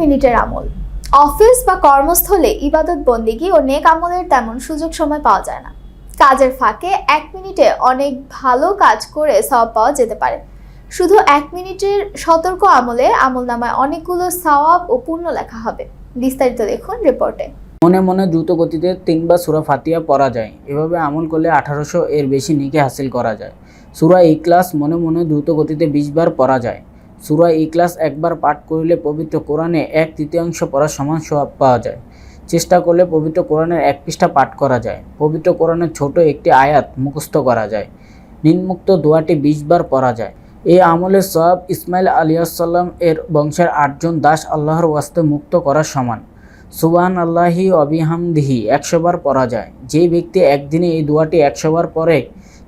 মিনিটের আমল। অফিস বা কর্মস্থলে ইবাদত বন্দিগি ও নেক আমলের তেমন সুযোগ সময় পাওয়া যায় না। কাজের ফাঁকে এক মিনিটে অনেক ভালো কাজ করে সওয়াব পাওয়া যেতে পারে। শুধু এক মিনিটের সতর্ক আমলে আমল নামায় অনেকগুলো সওয়াব ও পূর্ণ লেখা হবে। বিস্তারিত দেখুন রিপোর্টে। মনে মনে দ্রুত গতিতে তিনবার সুরা ফাতিয়া পড়া যায়। এভাবে আমল করলে আঠারোশো এর বেশি নিকে হাসিল করা যায়। সুরা ইকলাস মনে মনে দ্রুত গতিতে বিশ বার পড়া যায়। সুরা ইকলাস একবার পাঠ করলে পবিত্র কোরআনে এক তৃতীয়াংশ পড়ার সমান সওয়াব পাওয়া যায়। চেষ্টা করলে পবিত্র কোরআনের এক পৃষ্ঠা পাঠ করা যায়। পবিত্র কোরআনের ছোট একটি আয়াত মুখস্থ করা যায়। নিম্মুক্ত দোয়াটি বিশ বার পড়া যায়। এই আমলের সওয়াব ইসমাইল আলিয়াসাল্লাম এর বংশের আটজন দাস আল্লাহর ওয়াস্তে মুক্ত করার সমান। সুবান আল্লাহি অবিহামদিহি একশো বার পড়া যায়। যে ব্যক্তি একদিনে এই দোয়াটি একশো বার পড়ে,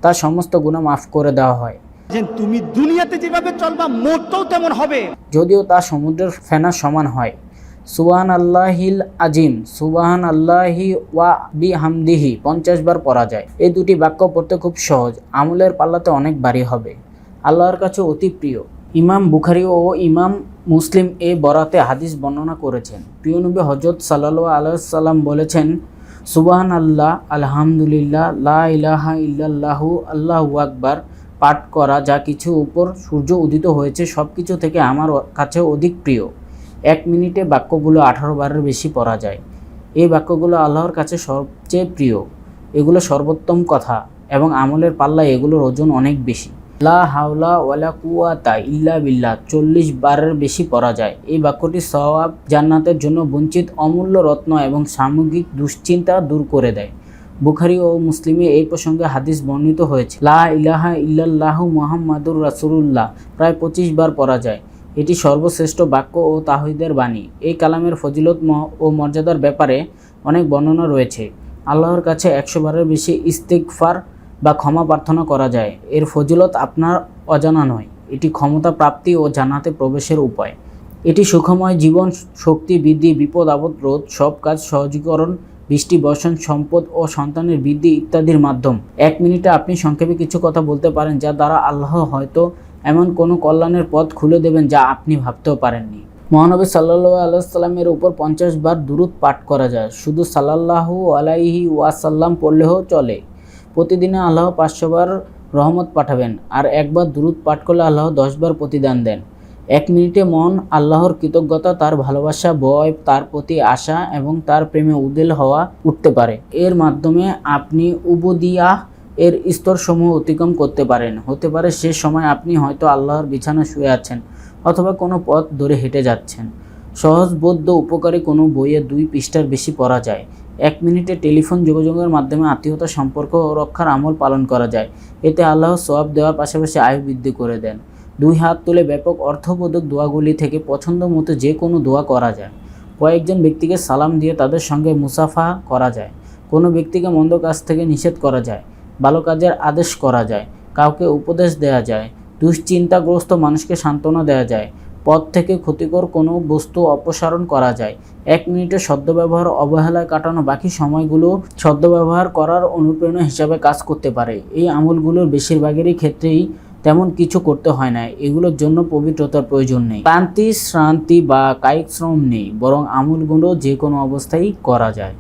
তার সমস্ত গুণা মাফ করে দেওয়া হয়। যে তুমি দুনিয়াতে যেভাবে চলবা মরতেও তেমন হবে। যদিও তা সমুদ্রের ফেনার সমান হয়। সুবাহান আল্লাহিল আজিম সুবাহান আল্লাহি ওয়া বি হামদিহি পঞ্চাশ বার পড়া যায়। এই দুটি বাক্য পড়তে খুব সহজ। আমলের পাল্লাতে অনেক বাড়ি হবে। আল্লাহর কাছে অতি প্রিয়। ইমাম বুখারি ও ইমাম মুসলিম এ বরাতে হাদিস বর্ণনা করেছেন। প্রিয় নবী হজরত সাল্লাহ আলাইসাল্লাম বলেছেন সুবাহান আল্লাহ আলহামদুলিল্লাহ, লা ইলাহা ইল্লাল্লাহু, আল্লাহু আকবার পাঠ করা, যা কিছু উপর সূর্য উদিত হয়েছে সব কিছু থেকে আমার কাছে অধিক প্রিয়। এক মিনিটে বাক্যগুলো আঠারো বারের বেশি পড়া যায়। এই বাক্যগুলো আল্লাহর কাছে সবচেয়ে প্রিয়। এগুলো সর্বোত্তম কথা এবং আমলের পাল্লায় এগুলোর ওজন অনেক বেশি। লা হাওলা ওয়ালা কুয়াতা ইল্লা বিল্লাহ, চল্লিশ বারের বেশি পড়া যায়। এই বাক্যটি সওয়াব জান্নাতের জন্য বঞ্চিত অমূল্য রত্ন এবং সামগ্রিক দুশ্চিন্তা দূর করে দেয়। বুখারি ও মুসলিমে এই প্রসঙ্গে হাদিস বর্ণিত হয়েছে। লা ইলাহা ইল্লাল্লাহু মুহাম্মাদুর রাসূলুল্লাহ প্রায় পঁচিশ বার পড়া যায়। এটি সর্বশ্রেষ্ঠ বাক্য ও তাহিদের বাণী। এই কালামের ফজিলত ও মর্যাদার ব্যাপারে অনেক বর্ণনা রয়েছে। আল্লাহর কাছে একশো বারের বেশি ইস্তিগফার বা ক্ষমা প্রার্থনা করা যায়। এর ফজিলত আপনার অজানা নয়। এটি ক্ষমতা প্রাপ্তি ও জান্নাতে প্রবেশের উপায়। এটি সুখময় জীবন, শক্তি বৃদ্ধি বিপদ, আপদ, রোধ, সব কাজ সহজীকরণ বৃষ্টি, বর্ষণ, সম্পদ ও সন্তানের বৃদ্ধি ইত্যাদির মাধ্যম। এক মিনিটে আপনি সংক্ষেপে কিছু কথা বলতে পারেন যা দ্বারা আল্লাহ হয়তো এমন কোনো কল্যাণের পথ খুলে দেবেন যা আপনি ভাবতেও পারেননি। মহানবী সাল্লাহ আলাইসাল্লামের উপর পঞ্চাশ বার দুরুদ পাঠ করা যায়। শুধু সাল্লাল্লাহু আলাইহি ওয়াসাল্লাম পড়লেও চলে। প্রতিদিনে আল্লাহ পাঁচশো বার রহমত পাঠাবেন আর একবার দুরুদ পাঠ করলে আল্লাহ দশবার প্রতিদান দেন। এক মিনিটে মন, আল্লাহর কৃতজ্ঞতা, তার ভালোবাসা বয় তার প্রতি আশা এবং তার প্রেমে উদেল হওয়া উঠতে পারে। এর মাধ্যমে আপনি উবুদিয়াহ এর স্তরসমূহ অতিক্রম করতে পারেন। হতে পারে সে সময় আপনি হয়তো আল্লাহর বিছানা শুয়ে আছেন অথবা কোনো পথ ধরে হেঁটে যাচ্ছেন। সহজবোধ্য উপকারী কোনো বইয়ে দুই পৃষ্ঠার বেশি পড়া যায়। এক মিনিটে টেলিফোন যোগাযোগের মাধ্যমে আত্মীয়তা, সম্পর্ক রক্ষার আমল পালন করা যায়। এতে আল্লাহ সোয়াব দেওয়ার পাশাপাশি আয়ু বৃদ্ধি করে দেন। দুই হাত তুলে ব্যাপক অর্থবোধক দোয়াগুলি থেকে পছন্দ মতো যে কোনো দোয়া করা যায়। কয়েকজন ব্যক্তিকে সালাম দিয়ে তাদের সঙ্গে মুসাফা করা যায়। কোনো ব্যক্তিকে মন্দ কাজ থেকে নিষেধ করা যায়, ভালো কাজের আদেশ করা যায়, কাউকে উপদেশ দেওয়া যায়, দুশ্চিন্তাগ্রস্ত মানুষকে সান্ত্বনা দেওয়া যায়, পথ থেকে ক্ষতিকর কোনো বস্তু অপসারণ করা যায়, এক মিনিটের সদ্ব্যবহার, অবহেলায় কাটানো বাকি সময়গুলো সদ্ব্যবহার করার অনুপ্রেরণা হিসাবে কাজ করতে পারে। এই আমলগুলোর বেশিরভাগেরই ক্ষেত্রেই তেমন কিছু করতে হয় না, এগুলোর জন্য পবিত্রতার প্রয়োজন নেই। ক্লান্তি, শ্রান্তি বা কায়িক শ্রম নেই, বরং আমূলগুলো যে কোনো অবস্থায় করা যায়।